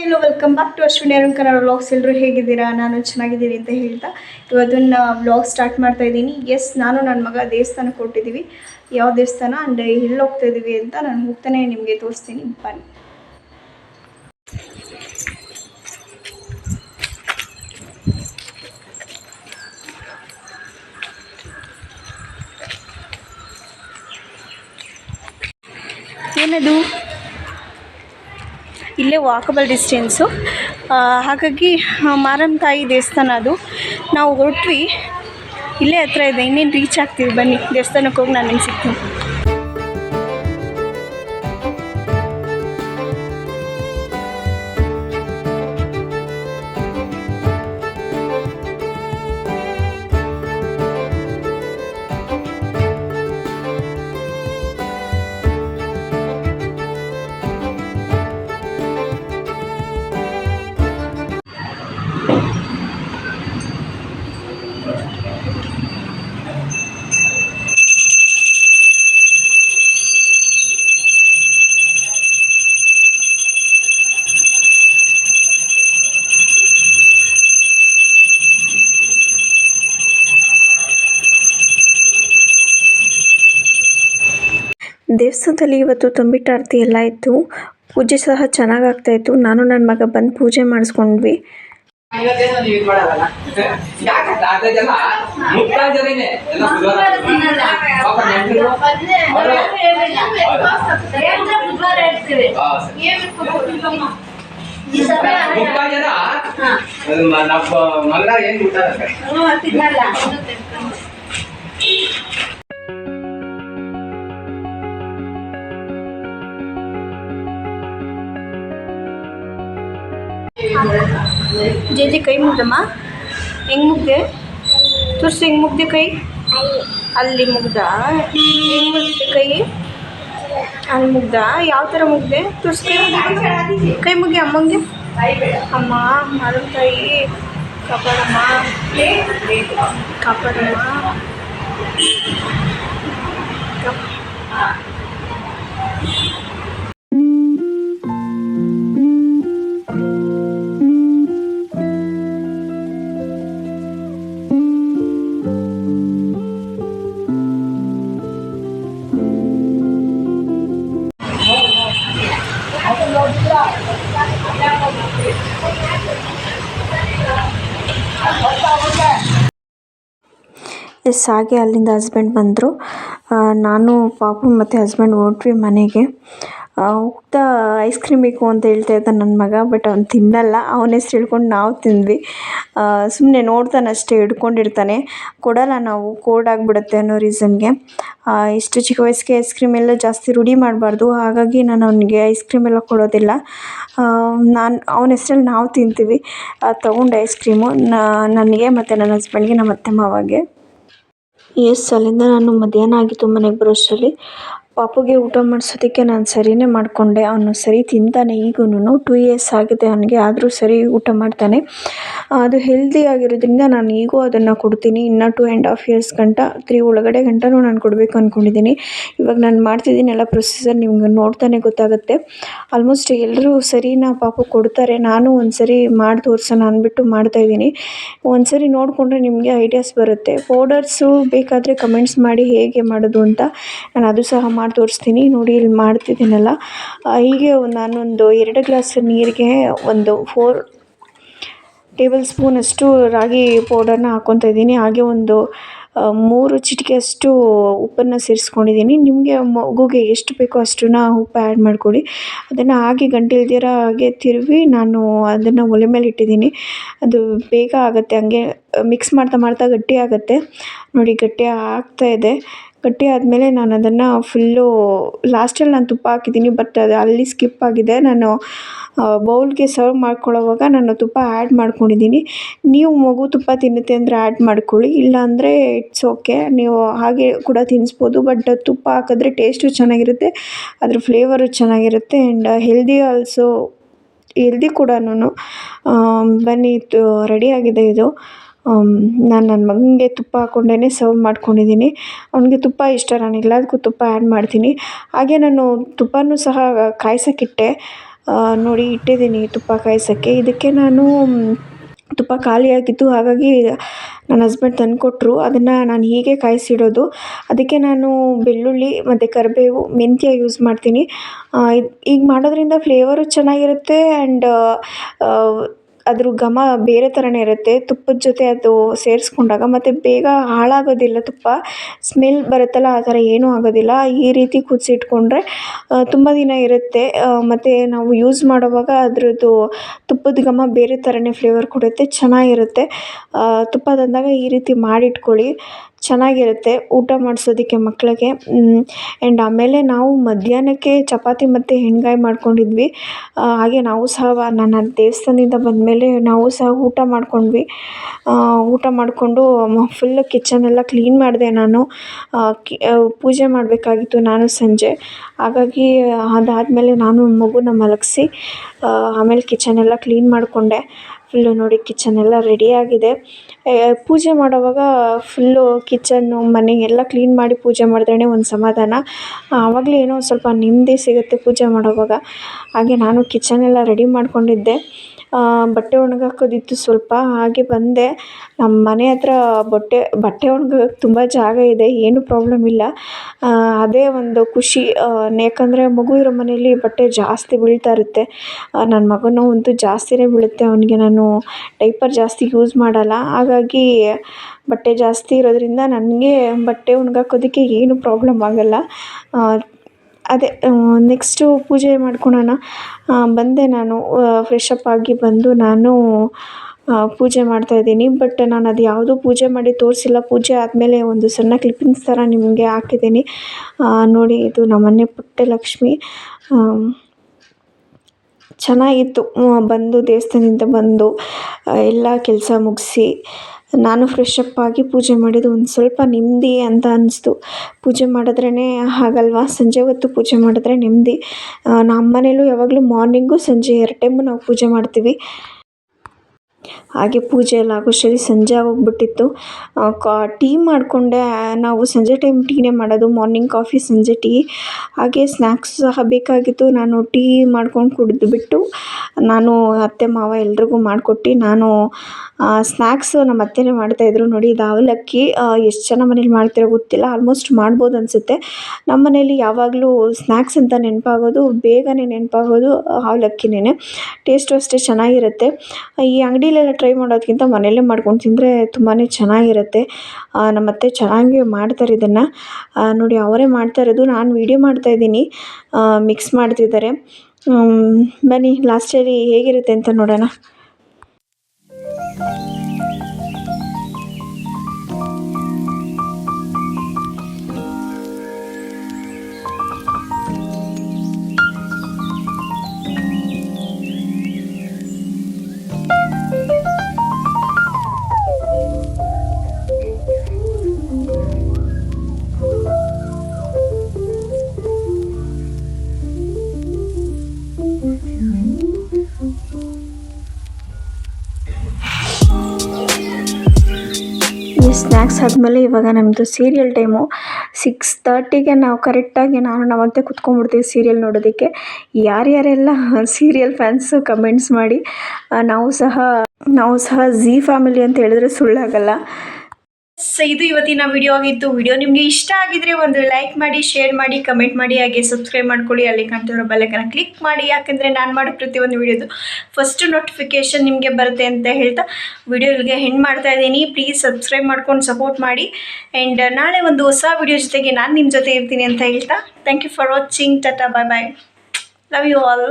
Hello welcome back to Ashwini Arun Kannada vlogs ಎಲ್ಲರೂ ಹೇಗಿದ್ದೀರಾ? ನಾನು ಚೆನ್ನಾಗಿದ್ದೀನಿ ಅಂತ ಹೇಳ್ತಾ. ಇವತ್ತನ್ನ ವ್ಲಾಗ್ ಸ್ಟಾರ್ಟ್ ಮಾಡ್ತಾ ಇದ್ದೀನಿ. ಎಸ್ ನಾನು ನನ್ನ ಮಗ ದೇವಸ್ಥಾನಕ್ಕೆ ಹೊರಟಿದ್ದೀವಿ. ಯಾವ ದೇವಸ್ಥಾನ? ಆ್ಯಂಡ್ ಎಲ್ಲಿ ಇದ್ದೀವಿ ಅಂತ ನಾನು ಹೋಗ್ತಾನೆ ನಿಮಗೆ ತೋರಿಸ್ತೀನಿ. ಬನ್ನಿ. ಏನದು? ಇಲ್ಲೇ ವಾಕಬಲ್ ಡಿಸ್ಟೆನ್ಸು ಹಾಗಾಗಿ ಮಾರಮ್ಮ ತಾಯಿ ದೇವಸ್ಥಾನ ಅದು. ನಾವು ಹೊರಟ್ವಿ. ಇಲ್ಲೇ ಹತ್ರ ಇದೆ. ಇನ್ನೇನು ರೀಚ್ ಆಗ್ತೀವಿ ಬನ್ನಿ. ದೇವಸ್ಥಾನಕ್ಕೆ ಹೋಗಿ ನಾನು ನಿಮ್ಗೆ ಸಿಗ್ತೀನಿ. ದೇವಸ್ಥಾನದಲ್ಲಿ ಇವತ್ತು ತಂಬಿಟ್ಟಾರತಿ ಎಲ್ಲ ಇತ್ತು. ಪೂಜೆ ಸಹ ಚೆನ್ನಾಗಿ ಆಗ್ತಾಯಿತ್ತು ನಾನು ನನ್ನ ಮಗ ಬಂದು ಪೂಜೆ ಮಾಡಿಸ್ಕೊಂಡ್ವಿ. ಇವತ್ತೇನು ನೀವು ಜೇಜಿ ಕೈ ಮುಗ್ದಮ್ಮ? ಹೆಂಗೆ ಮುಗ್ದೆ? ತುರ್ಸಿ, ಹೆಂಗೆ ಮುಗ್ದೆ ಕೈ? ಅಲ್ಲಿ ಮುಗ್ದ? ಹೆಂಗೆ ಮುಗ್ದೆ ಕೈ? ಅಲ್ಲಿ ಮುಗ್ದ? ಯಾವ ಥರ ಮುಗ್ದೆ? ತುರ್ಸಿ, ಕೈ. ಕೈ ಮುಗಿ ಅಮ್ಮಂಗೆ? ಅಮ್ಮ ಮಾರಮ್ಮ ತಾಯಿ, ಕಾಪಾಡಮ್ಮ. ಕಾಪಾಡಮ್ಮ. ಎಸ್ ಹಾಗೆ ಅಲ್ಲಿಂದ ಹಸ್ಬೆಂಡ್ ಬಂದರು. ನಾನು, ಪಾಪು ಮತ್ತು ಹಸ್ಬೆಂಡ್ ಹೊರಟ್ವಿ ಮನೆಗೆ. ಹೋಗ್ತಾ ಐಸ್ ಕ್ರೀಮ್ ಬೇಕು ಅಂತ ಹೇಳ್ತಾ ಇದ್ದ ನನ್ನ ಮಗ ಬಟ್ ಅವ್ನು ತಿನ್ನಲ್ಲ. ಅವನ ಹೆಸ್ರು ಹೇಳ್ಕೊಂಡು ನಾವು ತಿಂದ್ವಿ. ಸುಮ್ಮನೆ ನೋಡ್ತಾನೆ ಅಷ್ಟೇ, ಹಿಡ್ಕೊಂಡಿರ್ತಾನೆ. ಕೊಡಲ್ಲ ನಾವು ಕೋಲ್ಡ್ ಆಗಿಬಿಡುತ್ತೆ ಅನ್ನೋ ರೀಸನ್ಗೆ ಇಷ್ಟು ಚಿಕ್ಕ ವಯಸ್ಸಿಗೆ ಐಸ್ ಕ್ರೀಮ್ ಎಲ್ಲ ಜಾಸ್ತಿ ರೂಢಿ ಮಾಡಬಾರ್ದು. ಹಾಗಾಗಿ ನಾನು ಅವನಿಗೆ ಐಸ್ ಕ್ರೀಮ್ ಎಲ್ಲ ಕೊಡೋದಿಲ್ಲ. ನಾನು, ಅವನ ಹೆಸ್ರಲ್ಲಿ ನಾವು ತಿಂತೀವಿ. ತೊಗೊಂಡು ಐಸ್ ಕ್ರೀಮು ನನಗೆ ಮತ್ತು ನನ್ನ ಹಸ್ಬೆಂಡ್ಗೆ ನಮ್ಮ ಅತ್ತೆ ಮಾವಗೆ. ಎಸ್ ಅಲ್ಲಿಂದ ನಾನು ಮಧ್ಯಾಹ್ನ ಆಗಿತ್ತು ಮನೆಗೆ ಬರೋಷ್ಟರಲ್ಲಿ ಪಾಪುಗೆ ಊಟ ಮಾಡಿಸೋದಕ್ಕೆ ನಾನು ಸರಿನೇ ಮಾಡಿಕೊಂಡೆ. ಅವನು ಸರಿ ತಿಂತಾನೆ ಈಗೂನು ಟೂ ಇಯರ್ಸ್ ಆಗಿದೆ. ಅವನಿಗೆ ಆದರೂ ಸರಿ ಊಟ ಮಾಡ್ತಾನೆ. ಅದು ಹೆಲ್ದಿ ಆಗಿರೋದ್ರಿಂದ ನಾನು ಈಗೂ ಅದನ್ನು ಕೊಡ್ತೀನಿ. ಇನ್ನೂ ಟೂ ಆ್ಯಂಡ್ ಹಾಫ್ ಇಯರ್ಸ್ ಗಂಟ ತ್ರೀ ಒಳಗಡೆ ಗಂಟನೂ ನಾನು ಕೊಡಬೇಕು ಅಂದ್ಕೊಂಡಿದ್ದೀನಿ ಇವಾಗ ನಾನು ಮಾಡ್ತಿದ್ದೀನಿ ಎಲ್ಲ ಪ್ರೊಸೀಜರ್ ನಿಮ್ಗೆ ನೋಡ್ತಾನೆ ಗೊತ್ತಾಗುತ್ತೆ. ಆಲ್ಮೋಸ್ಟ್ ಎಲ್ಲರೂ ಸರಿನಾ ಪಾಪು ಕೊಡ್ತಾರೆ. ನಾನು ಒಂದು ಸರಿ ಮಾಡಿ ತೋರಿಸೋಣ ಅಂದ್ಬಿಟ್ಟು ಮಾಡ್ತಾಯಿದ್ದೀನಿ ಒಂದು ಸರಿ ನೋಡಿಕೊಂಡ್ರೆ ನಿಮಗೆ ಐಡಿಯಾಸ್ ಬರುತ್ತೆ. ಪೌಡರ್ಸು ಬೇಕಾದರೆ ಕಮೆಂಟ್ಸ್ ಮಾಡಿ ಹೇಗೆ ಮಾಡೋದು ಅಂತ ನಾನು ಅದು ಸಹ ಮಾಡಿ ತೋರಿಸ್ತೀನಿ. ನೋಡಿ, ಇಲ್ಲಿ ಮಾಡ್ತಿದ್ದೀನಲ್ಲ. ಹೀಗೆ ನಾನೊಂದು ಎರಡು ಗ್ಲಾಸ್ ನೀರಿಗೆ ಒಂದು ಫೋರ್ ಟೇಬಲ್ ಸ್ಪೂನಷ್ಟು ರಾಗಿ ಪೌಡರ್ನ ಹಾಕ್ಕೊತಾ ಇದ್ದೀನಿ. ಹಾಗೆ ಒಂದು ಮೂರು ಚಿಟಿಕೆಯಷ್ಟು ಉಪ್ಪನ್ನು ಸೇರಿಸ್ಕೊಂಡಿದ್ದೀನಿ. ನಿಮಗೆ ಮಗುಗೆ ಎಷ್ಟು ಬೇಕೋ ಅಷ್ಟನ್ನ ಉಪ್ಪು ಆ್ಯಡ್ ಮಾಡಿಕೊಡಿ. ಅದನ್ನು ಹಾಗೆ ಗಂಟೆ ಇಲ್ದಿರ ಹಾಗೆ ತಿರುವಿ ನಾನು ಅದನ್ನು ಒಲೆ ಮೇಲೆ ಇಟ್ಟಿದ್ದೀನಿ. ಅದು ಬೇಗ ಆಗುತ್ತೆ. ಹಂಗೆ ಮಿಕ್ಸ್ ಮಾಡ್ತಾ ಮಾಡ್ತಾ ಗಟ್ಟಿ ಆಗುತ್ತೆ. ನೋಡಿ, ಗಟ್ಟಿ ಆಗ್ತಾ ಇದೆ. ಗಟ್ಟಿ ಆದಮೇಲೆ ನಾನು ಅದನ್ನು ಫುಲ್ಲು ಲಾಸ್ಟಲ್ಲಿ ನಾನು ತುಪ್ಪ ಹಾಕಿದ್ದೀನಿ ಬಟ್ ಅದು ಅಲ್ಲಿ ಸ್ಕಿಪ್ ಆಗಿದೆ. ನಾನು ಬೌಲ್ಗೆ ಸರ್ವ್ ಮಾಡ್ಕೊಳ್ಳೋವಾಗ ನಾನು ತುಪ್ಪ ಆ್ಯಡ್ ಮಾಡ್ಕೊಂಡಿದ್ದೀನಿ. ನೀವು ಮಗು ತುಪ್ಪ ತಿನ್ನುತ್ತೆ ಅಂದರೆ ಆ್ಯಡ್ ಮಾಡ್ಕೊಳ್ಳಿ, ಇಲ್ಲಾಂದರೆ ಇಟ್ಸ್ ಓಕೆ ನೀವು ಹಾಗೆ ಕೂಡ ತಿನ್ನಿಸ್ಬೋದು ಬಟ್ ತುಪ್ಪ ಹಾಕಿದ್ರೆ ಟೇಸ್ಟು ಚೆನ್ನಾಗಿರುತ್ತೆ, ಅದ್ರ ಫ್ಲೇವರು ಚೆನ್ನಾಗಿರುತ್ತೆ ಆ್ಯಂಡ್ ಹೆಲ್ದಿ ಆಲ್ಸೋ ಹೆಲ್ದಿ ಕೂಡನು ಬನ್ನಿ, ಇದು ರೆಡಿಯಾಗಿದೆ ಇದು. ನಾನು ನನ್ನ ಮಗನಿಗೆ ತುಪ್ಪ ಹಾಕ್ಕೊಂಡೇ ಸರ್ವ್ ಮಾಡ್ಕೊಂಡಿದ್ದೀನಿ ಅವನಿಗೆ ತುಪ್ಪ ಇಷ್ಟ, ನಾನು ಎಲ್ಲದಕ್ಕೂ ತುಪ್ಪ ಆ್ಯಡ್ ಮಾಡ್ತೀನಿ. ಹಾಗೆ ನಾನು ತುಪ್ಪನೂ ಸಹ ಕಾಯ್ಸೋಕ್ಕಿಟ್ಟೆ. ನೋಡಿ ಇಟ್ಟಿದ್ದೀನಿ ತುಪ್ಪ ಕಾಯ್ಸೋಕ್ಕೆ. ಇದಕ್ಕೆ ನಾನು ತುಪ್ಪ ಖಾಲಿಯಾಗಿತ್ತು ಹಾಗಾಗಿ ನನ್ನ ಹಸ್ಬೆಂಡ್ ತಂದುಕೊಟ್ರು. ಅದನ್ನು ನಾನು ಹೀಗೆ ಕಾಯಿಸಿಡೋದು. ಅದಕ್ಕೆ ನಾನು ಬೆಳ್ಳುಳ್ಳಿ, ಮತ್ತು ಕರಿಬೇವು ಮೆಂತ್ಯ ಯೂಸ್ ಮಾಡ್ತೀನಿ. ಈಗ ಮಾಡೋದ್ರಿಂದ ಫ್ಲೇವರು ಚೆನ್ನಾಗಿರುತ್ತೆ ಆ್ಯಂಡ್ ಅದ್ರ ಘಮ ಬೇರೆ ಥರನೇ ಇರುತ್ತೆ. ತುಪ್ಪದ ಜೊತೆ ಅದು ಸೇರಿಸ್ಕೊಂಡಾಗ ಮತ್ತು ಬೇಗ ಹಾಳಾಗೋದಿಲ್ಲ ತುಪ್ಪ. ಸ್ಮೆಲ್ ಬರುತ್ತಲ್ಲ ಆ ಥರ ಏನೂ ಆಗೋದಿಲ್ಲ. ಈ ರೀತಿ ಕುದಿಸಿಟ್ಕೊಂಡ್ರೆ ತುಂಬ ದಿನ ಇರುತ್ತೆ. ಮತ್ತು ನಾವು ಯೂಸ್ ಮಾಡುವಾಗ ಅದರದ್ದು ತುಪ್ಪದ ಘಮ ಬೇರೆ ಥರನೇ ಫ್ಲೇವರ್ ಕೊಡುತ್ತೆ. ಚೆನ್ನಾಗಿರುತ್ತೆ. ತುಪ್ಪ ತಂದಾಗ ಈ ರೀತಿ ಮಾಡಿಟ್ಕೊಳ್ಳಿ. ಚೆನ್ನಾಗಿರುತ್ತೆ ಊಟ ಮಾಡಿಸೋದಕ್ಕೆ ಮಕ್ಕಳಿಗೆ ಆ್ಯಂಡ್ ಆಮೇಲೆ ನಾವು ಮಧ್ಯಾಹ್ನಕ್ಕೆ ಚಪಾತಿ ಮತ್ತು ಎಣ್ಗಾಯಿ ಮಾಡ್ಕೊಂಡಿದ್ವಿ. ಹಾಗೆ ನಾವು ಸಹ ನಾನು ದೇವಸ್ಥಾನದಿಂದ ಬಂದಮೇಲೆ ನಾವು ಸಹ ಊಟ ಮಾಡಿಕೊಂಡ್ವಿ. ಊಟ ಮಾಡಿಕೊಂಡು ಫುಲ್ಲು ಕಿಚನ್ ಎಲ್ಲ ಕ್ಲೀನ್ ಮಾಡಿದೆ ನಾನು. ಪೂಜೆ ಮಾಡಬೇಕಾಗಿತ್ತು ನಾನು ಸಂಜೆ. ಹಾಗಾಗಿ, ಅದಾದಮೇಲೆ ನಾನು ಮಗುನ ಮಲಗಿಸಿ ಆಮೇಲೆ ಕಿಚನ್ ಎಲ್ಲ ಕ್ಲೀನ್ ಮಾಡಿಕೊಂಡೆ. ಫುಲ್ಲು ನೋಡಿ ಕಿಚನ್ ಎಲ್ಲ ಆಗಿದೆ. ಪೂಜೆ ಮಾಡೋವಾಗ ಫುಲ್ಲು ಕಿಚನ್ನು ಮನೆ ಎಲ್ಲ ಕ್ಲೀನ್ ಮಾಡಿ ಪೂಜೆ ಮಾಡಿದ್ರೇ ಒಂದು ಸಮಾಧಾನ. ಆವಾಗಲೇ ಏನೋ ಒಂದು ಸ್ವಲ್ಪ ನೆಮ್ಮದಿ ಸಿಗುತ್ತೆ ಪೂಜೆ ಮಾಡೋವಾಗ. ಹಾಗೆ ನಾನು ಕಿಚನ್ ಎಲ್ಲ ರೆಡಿ ಮಾಡ್ಕೊಂಡಿದ್ದೆ. ಬಟ್ಟೆ ಒಣಗಾಕೋದಿತ್ತು ಸ್ವಲ್ಪ ಹಾಗೆ ಬಂದೆ. ನಮ್ಮ ಮನೆ ಹತ್ರ ಬಟ್ಟೆ ಬಟ್ಟೆ ಒಣ್ಗಾಕೋಕೆ ತುಂಬ ಜಾಗ ಇದೆ, ಏನೂ ಪ್ರಾಬ್ಲಮ್ ಇಲ್ಲ. ಅದೇ ಒಂದು ಖುಷಿ. ಯಾಕಂದರೆ ಮಗು ಇರೋ ಮನೇಲಿ ಬಟ್ಟೆ ಜಾಸ್ತಿ ಬೀಳ್ತಾ ಇರುತ್ತೆ. ನನ್ನ ಮಗನೂ ಅಂತೂ ಜಾಸ್ತಿಯೇ ಬೀಳುತ್ತೆ. ಅವನಿಗೆ ನಾನು ಡೈಪರ್ ಜಾಸ್ತಿ ಯೂಸ್ ಮಾಡಲ್ಲ. ಹಾಗಾಗಿ ಬಟ್ಟೆ ಜಾಸ್ತಿ ಇರೋದ್ರಿಂದ ನನಗೆ ಬಟ್ಟೆ ಒಣ್ಗಾಕೋದಕ್ಕೆ ಏನೂ ಪ್ರಾಬ್ಲಮ್ ಆಗೋಲ್ಲ. ಅದೇ ನೆಕ್ಸ್ಟು ಪೂಜೆ ಮಾಡ್ಕೊಳೋಣ. ಬಂದೆ ನಾನು ಫ್ರೆಶ್ ಅಪ್ ಆಗಿ ಬಂದು ನಾನು ಪೂಜೆ ಮಾಡ್ತಾಯಿದ್ದೀನಿ ಬಟ್ ನಾನು ಅದು ಯಾವುದೂ ಪೂಜೆ ಮಾಡಿ ತೋರಿಸಿಲ್ಲ. ಪೂಜೆ ಆದಮೇಲೆ ಒಂದು ಸಣ್ಣ ಕ್ಲಿಪ್ಪಿಂಗ್ಸ್ ಥರ ನಿಮಗೆ ಹಾಕಿದ್ದೀನಿ. ನೋಡಿ ಇದು ನಮ್ಮನೆ ಪುಟ್ಟ ಲಕ್ಷ್ಮಿ ಚೆನ್ನಾಗಿತ್ತು. ಬಂದು ದೇವಸ್ಥಾನದಿಂದ ಬಂದು ಎಲ್ಲ ಕೆಲಸ ಮುಗಿಸಿ ನಾನು ಫ್ರೆಶ್ ಅಪ್ ಆಗಿ ಪೂಜೆ ಮಾಡಿದ್ದು ಒಂದು ಸ್ವಲ್ಪ ನೆಮ್ಮದಿ ಅಂತ ಅನ್ನಿಸ್ತು ಪೂಜೆ ಮಾಡಿದ್ರೇ ಹಾಗಲ್ವಾ? ಸಂಜೆ ಹೊತ್ತು ಪೂಜೆ ಮಾಡಿದ್ರೆ ನೆಮ್ಮದಿ. ನಮ್ಮ ಮನೇಲೂ ಯಾವಾಗಲೂ ಮಾರ್ನಿಂಗು ಸಂಜೆ ಎರಡು ಟೈಮು ನಾವು ಪೂಜೆ ಮಾಡ್ತೀವಿ. ಹಾಗೆ ಪೂಜೆ ಎಲ್ಲ ಆಗೋಷ್ಟರಲ್ಲಿ ಸಂಜೆ ಆಗೋಗ್ಬಿಟ್ಟಿತ್ತು. ಕಾ, ಟೀ ಮಾಡಿಕೊಂಡೆ. ನಾವು ಸಂಜೆ ಟೈಮ್ ಟೀನೇ ಮಾಡೋದು. ಮಾರ್ನಿಂಗ್ ಕಾಫಿ ಸಂಜೆ ಟೀ. ಹಾಗೆ ಸ್ನ್ಯಾಕ್ಸ್ ಸಹ ಬೇಕಾಗಿತ್ತು. ನಾನು ಟೀ ಮಾಡ್ಕೊಂಡು ಕುಡಿದು ಬಿಟ್ಟು ನಾನು ಅತ್ತೆ, ಮಾವ ಎಲ್ರಿಗೂ ಮಾಡಿಕೊಟ್ಟು, ನಾನು ಸ್ನ್ಯಾಕ್ಸ್ ನಮ್ಮ ಅತ್ತೆನೇ ಮಾಡ್ತಾಯಿದ್ರು ನೋಡಿ. ಇದು ಅವಲಕ್ಕಿ ಎಷ್ಟು ಜನ ಮನೇಲಿ ಮಾಡ್ತೀರೋ ಗೊತ್ತಿಲ್ಲ. ಆಲ್ಮೋಸ್ಟ್ ಮಾಡ್ಬೋದು ಅನಿಸುತ್ತೆ. ನಮ್ಮ ಮನೇಲಿ ಯಾವಾಗಲೂ ಸ್ನ್ಯಾಕ್ಸ್ ಅಂತ ನೆನಪಾಗೋದು, ಬೇಗನೆ ನೆನಪಾಗೋದು ಅವಲಕ್ಕಿನೇ ಟೇಸ್ಟು ಅಷ್ಟೇ ಚೆನ್ನಾಗಿರುತ್ತೆ. ಈ ಅಂಗಡಿಲೆಲ್ಲ ಟ್ರೈ ಮಾಡೋದಕ್ಕಿಂತ ಮನೆಯಲ್ಲೇ ಮಾಡ್ಕೊಂಡು ತಿಂದರೆ ತುಂಬಾ ಚೆನ್ನಾಗಿರುತ್ತೆ. ನಮ್ಮ ಅತ್ತೆ ಚೆನ್ನಾಗಿ ಮಾಡ್ತಾರೆ ಇದನ್ನು. ನೋಡಿ ಅವರೇ ಮಾಡ್ತಾ ಇರೋದು. ನಾನು ವೀಡಿಯೋ ಮಾಡ್ತಾಯಿದ್ದೀನಿ ಮಿಕ್ಸ್ ಮಾಡ್ತಿದ್ದಾರೆ. ಬನ್ನಿ ಲಾಸ್ಟಲ್ಲಿ ಹೇಗಿರುತ್ತೆ ಅಂತ ನೋಡೋಣ. ಸ್ನ್ಯಾಕ್ಸ್ ಆದಮೇಲೆ ಇವಾಗ ನಮ್ಮದು ಸೀರಿಯಲ್ ಟೈಮು ಸಿಕ್ಸ್ ತರ್ಟಿಗೆ ನಾವು ಕರೆಕ್ಟಾಗಿ ನಾನು ಅತ್ತೆ ಕುತ್ಕೊಂಡ್ಬಿಡ್ತೀವಿ ಸೀರಿಯಲ್ ನೋಡೋದಕ್ಕೆ. ಯಾರ್ಯಾರೆಲ್ಲ ಸೀರಿಯಲ್ ಫ್ಯಾನ್ಸು ಕಮೆಂಟ್ಸ್ ಮಾಡಿ ನಾವು ಸಹ ನಾವು ಸಹ ಝೀ ಫ್ಯಾಮಿಲಿ ಅಂತ ಹೇಳಿದ್ರೆ ಸುಳ್ಳಾಗಲ್ಲ. ಸೊ ಇದು ಇವತ್ತಿನ ವಿಡಿಯೋ ಆಗಿತ್ತು. ವಿಡಿಯೋ ನಿಮಗೆ ಇಷ್ಟ ಆಗಿದ್ರೆ ಒಂದು ಲೈಕ್ ಮಾಡಿ ಶೇರ್ ಮಾಡಿ ಕಮೆಂಟ್ ಮಾಡಿ, ಹಾಗೆ ಸಬ್ಸ್ಕ್ರೈಬ್ ಮಾಡ್ಕೊಳ್ಳಿ. ಅಲ್ಲಿ ಕಾಣ್ತಿರೋ ಬೆಲ್ಲೈಕನ್ನ ಕ್ಲಿಕ್ ಮಾಡಿ. ಯಾಕೆಂದರೆ ನಾನು ಮಾಡೋ ಪ್ರತಿಯೊಂದು ವಿಡಿಯೋದು ಫಸ್ಟ್ ನೋಟಿಫಿಕೇಶನ್ ನಿಮಗೆ ಬರುತ್ತೆ ಅಂತ ಹೇಳ್ತಾ ವಿಡಿಯೋ ಇಲ್ಲಿಗೆ ಹೆಣ್ಣು ಮಾಡ್ತಾ ಇದ್ದೀನಿ. ಪ್ಲೀಸ್ ಸಬ್ಸ್ಕ್ರೈಬ್ ಮಾಡ್ಕೊಂಡು ಸಪೋರ್ಟ್ ಮಾಡಿ. ಆ್ಯಂಡ್ ನಾಳೆ ಒಂದು ಹೊಸ ವಿಡಿಯೋ ಜೊತೆಗೆ ನಾನು ನಿಮ್ಮ ಜೊತೆ ಇರ್ತೀನಿ ಅಂತ ಹೇಳ್ತಾ. Thank you for watching ta-ta bye bye love you all